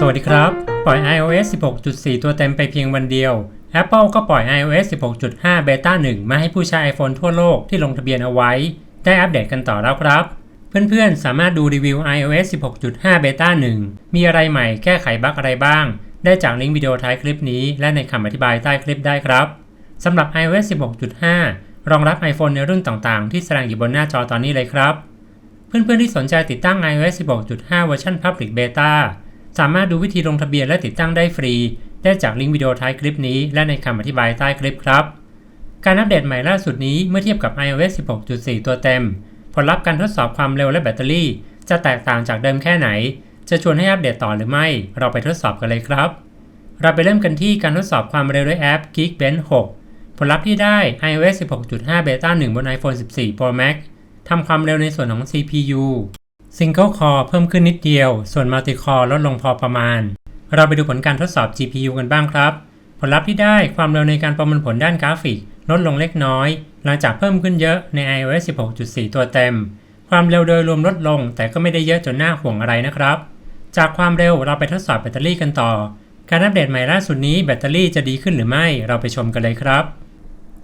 สวัสดีครับ ปล่อย iOS 16.4 ตัวเต็มไปเพียงวันเดียว Apple ก็ปล่อย iOS 16.5 Beta 1 มาให้ผู้ใช้ iPhone ทั่วโลกที่ลงทะเบียนเอาไว้ ได้อัปเดตกันต่อแล้วครับ เพื่อนๆ สามารถดูรีวิว iOS 16.5 Beta 1 มีอะไรใหม่แก้ไขบั๊กอะไรบ้าง ได้จากลิงก์วิดีโอท้ายคลิปนี้ และในคำอธิบายใต้คลิปได้ครับสำหรับ iOS 16.5 รองรับ iPhone ในรุ่นต่างๆ ที่แสดงอยู่บนหน้าจอตอนนี้เลยครับ เพื่อนๆที่สนใจติดตั้ง iOS 16.5 เวอร์ชัน Public Beta สามารถดูวิธีลงทะเบียนและติดตั้งได้ฟรี ได้จากลิงก์วิดีโอท้ายคลิปนี้และในคำอธิบายใต้คลิปครับ การอัปเดตใหม่ล่าสุดนี้เมื่อเทียบกับ iOS 16.4 ตัวเต็ม ผลลัพธ์การทดสอบความเร็วและแบตเตอรี่ จะแตกต่างจากเดิมแค่ไหน จะชวนให้อัปเดตต่อหรือไม่ เราไปทดสอบกันเลยครับ เราไปเริ่มกันที่การทดสอบความเร็วด้วยแอป Geekbench 6 ผลลัพธ์ที่ได้ iOS 16.5 Beta 1 บน iPhone 14 Pro Max ทำความเร็วในส่วนของ CPU Single Core เพิ่มขึ้นนิดเดียว ส่วน Multi Core ลดลงพอประมาณ เราไปดูผลการทดสอบ GPU กันบ้างครับ ผลลัพธ์ที่ได้ความเร็วในการประมวลผลด้านกราฟิก ลดลงเล็กน้อย หลังจากเพิ่มขึ้นเยอะใน iOS 16.4 ตัวเต็ม ความเร็วโดยรวมลดลง แต่ก็ไม่ได้เยอะจนน่าห่วงอะไรนะครับ จากความเร็วเราไปทดสอบแบตเตอรี่กันต่อ การอัปเดตใหม่ล่าสุดนี้แบตเตอรี่จะดีขึ้นหรือไม่ เราไปชมกันเลยครับ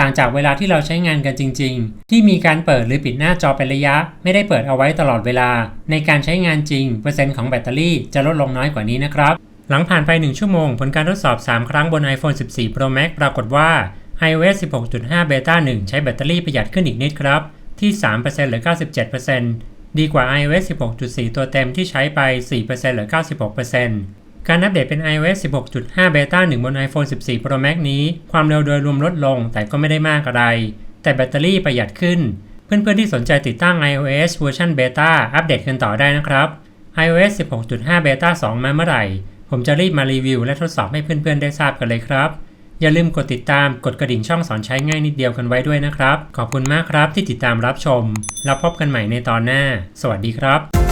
ต่างจากเวลาที่เราใช้งานกันจริง ๆ ที่มีการเปิดหรือปิดหน้าจอเป็นระยะ ไม่ได้เปิดเอาไว้ตลอดเวลา ในการใช้งานจริง เปอร์เซ็นต์ของแบตเตอรี่จะลดลงน้อยกว่านี้นะครับ หลังผ่านไป 1 ชั่วโมง ผลการทดสอบ 3 ครั้งบน iPhone 14 Pro Max ปรากฏว่า iOS 16.5 Beta 1 ใช้แบตเตอรี่ประหยัดขึ้นอีกนิดครับ ที่ 3%หรือ 97%ดีกว่า iOS 16.4 ตัวเต็มที่ใช้ไป 4%หรือ 96% การอัปเดตเป็น iOS 16.5 Beta 1 บน iPhone 14 Pro Max นี้ ความเร็วโดยรวมลดลง แต่ก็ไม่ได้มากอะไร แต่แบตเตอรี่ประหยัดขึ้น เพื่อนๆที่สนใจติดตั้ง iOS เวอร์ชัน Beta อัปเดตกันต่อได้นะครับ iOS 16.5 Beta 2 มาเมื่อไหร่ ผมจะรีบมารีวิวและทดสอบให้เพื่อนๆได้ทราบกันเลยครับ อย่าลืมกดติดตามกดกระดิ่งช่องสอนใช้ง่ายนิดเดียวกันไว้ด้วยนะครับ ขอบคุณมากครับที่ติดตามรับชม แล้วพบกันใหม่ในตอนหน้า สวัสดีครับ